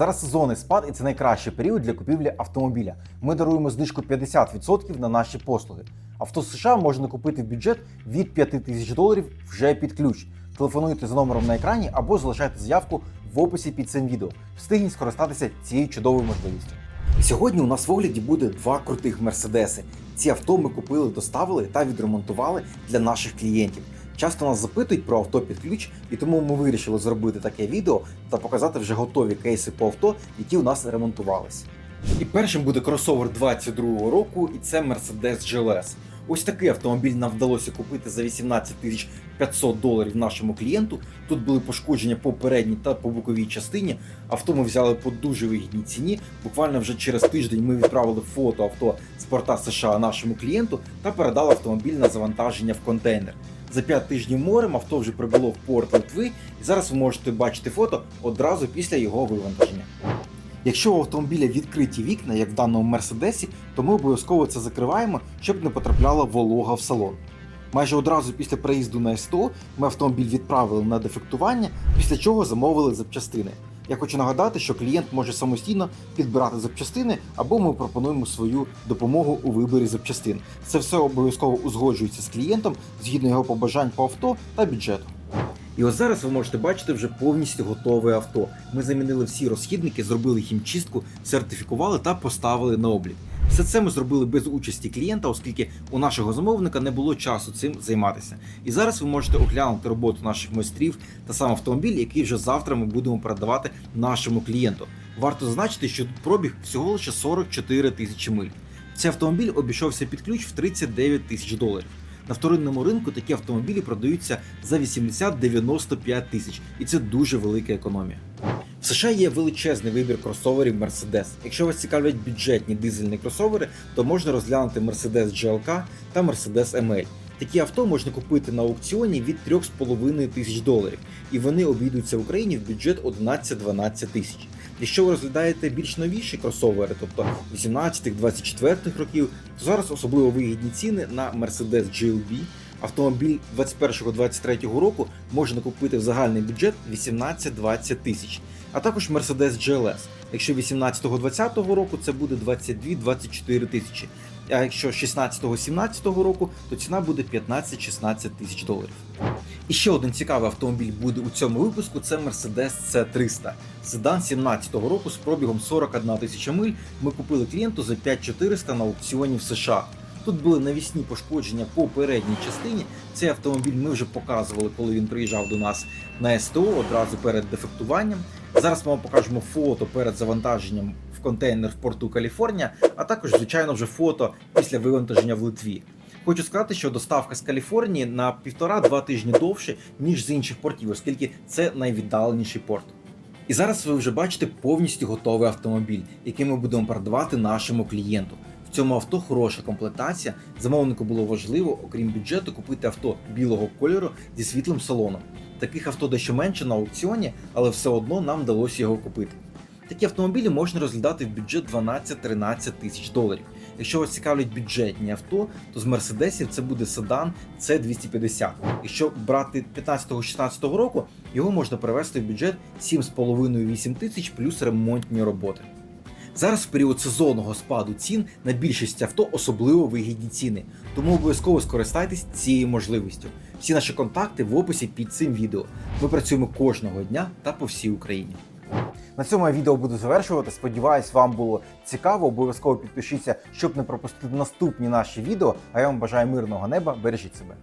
Зараз сезонний спад, і це найкращий період для купівлі автомобіля. Ми даруємо знижку 50% на наші послуги. Авто з США можна купити в бюджет від 5 тисяч доларів вже під ключ. Телефонуйте за номером на екрані або залишайте заявку в описі під цим відео. Встигніть скористатися цією чудовою можливістю. Сьогодні у нас в огляді буде два крутих мерседеси. Ці авто ми купили, доставили та відремонтували для наших клієнтів. Часто нас запитують про авто під ключ, і тому ми вирішили зробити таке відео та показати вже готові кейси по авто, які у нас ремонтувалися. І першим буде кросовер 22-го року, і це Mercedes GLS. Ось такий автомобіль нам вдалося купити за 18 тисяч 500 доларів нашому клієнту. Тут були пошкодження по передній та по боковій частині. Авто ми взяли по дуже вигідній ціні. Буквально вже через тиждень ми відправили фото авто з порта США нашому клієнту та передали автомобіль на завантаження в контейнер. За 5 тижнів морем авто вже прибуло в порт Литви, і зараз ви можете бачити фото одразу після його вивантаження. Якщо у автомобіля відкриті вікна, як в даному мерседесі, то ми обов'язково це закриваємо, щоб не потрапляла волога в салон. Майже одразу після приїзду на СТО ми автомобіль відправили на дефектування, після чого замовили запчастини. Я хочу нагадати, що клієнт може самостійно підбирати запчастини, або ми пропонуємо свою допомогу у виборі запчастин. Це все обов'язково узгоджується з клієнтом згідно його побажань по авто та бюджету. І ось зараз ви можете бачити вже повністю готове авто. Ми замінили всі розхідники, зробили хімчистку, сертифікували та поставили на облік. Все це ми зробили без участі клієнта, оскільки у нашого замовника не було часу цим займатися. І зараз ви можете оглянути роботу наших майстрів та сам автомобіль, який вже завтра ми будемо передавати нашому клієнту. Варто зазначити, що тут пробіг всього лише 44 тисячі миль. Цей автомобіль обійшовся під ключ в 39 тисяч доларів. На вторинному ринку такі автомобілі продаються за 80-95 тисяч, і це дуже велика економія. В США є величезний вибір кросоверів Mercedes. Якщо вас цікавлять бюджетні дизельні кросовери, то можна розглянути Mercedes GLK та Mercedes ML. Такі авто можна купити на аукціоні від 3,5 тисяч доларів, і вони обійдуться в Україні в бюджет 11-12 тисяч. Якщо ви розглядаєте більш новіші кросовери, тобто 18-24 років, то зараз особливо вигідні ціни на Mercedes GLB. Автомобіль 21-23 року можна купити в загальний бюджет 18-20 тисяч, а також Mercedes GLS. Якщо 18-20 року це буде 22-24 тисячі. А якщо 16-17 року, то ціна буде 15-16 тисяч доларів. І ще один цікавий автомобіль буде у цьому випуску. Це Mercedes C300. Седан 17-го року з пробігом 41 тисяча миль. Ми купили клієнту за 5400 на аукціоні в США. Тут були навісні пошкодження по передній частині. Цей автомобіль ми вже показували, коли він приїжджав до нас на СТО одразу перед дефектуванням. Зараз ми вам покажемо фото перед завантаженням в контейнер в порту Каліфорнія, а також, звичайно, вже фото після вивантаження в Литві. Хочу сказати, що доставка з Каліфорнії на півтора-два тижні довше, ніж з інших портів, оскільки це найвіддаленіший порт. І зараз ви вже бачите повністю готовий автомобіль, який ми будемо продавати нашому клієнту. Цьому авто хороша комплектація. Замовнику було важливо, окрім бюджету, купити авто білого кольору зі світлим салоном. Таких авто дещо менше на аукціоні, але все одно нам вдалося його купити. Такі автомобілі можна розглядати в бюджет 12-13 тисяч доларів. Якщо вас цікавлять бюджетні авто, то з мерседесів це буде седан C250. Якщо брати 15-16 року, його можна перевести в бюджет 7,5-8 тисяч плюс ремонтні роботи. Зараз в період сезонного спаду цін на більшість авто особливо вигідні ціни, тому обов'язково скористайтесь цією можливістю. Всі наші контакти в описі під цим відео. Ми працюємо кожного дня та по всій Україні. На цьому я відео буду завершувати. Сподіваюсь, вам було цікаво. Обов'язково підпишіться, щоб не пропустити наступні наші відео. А я вам бажаю мирного неба. Бережіть себе.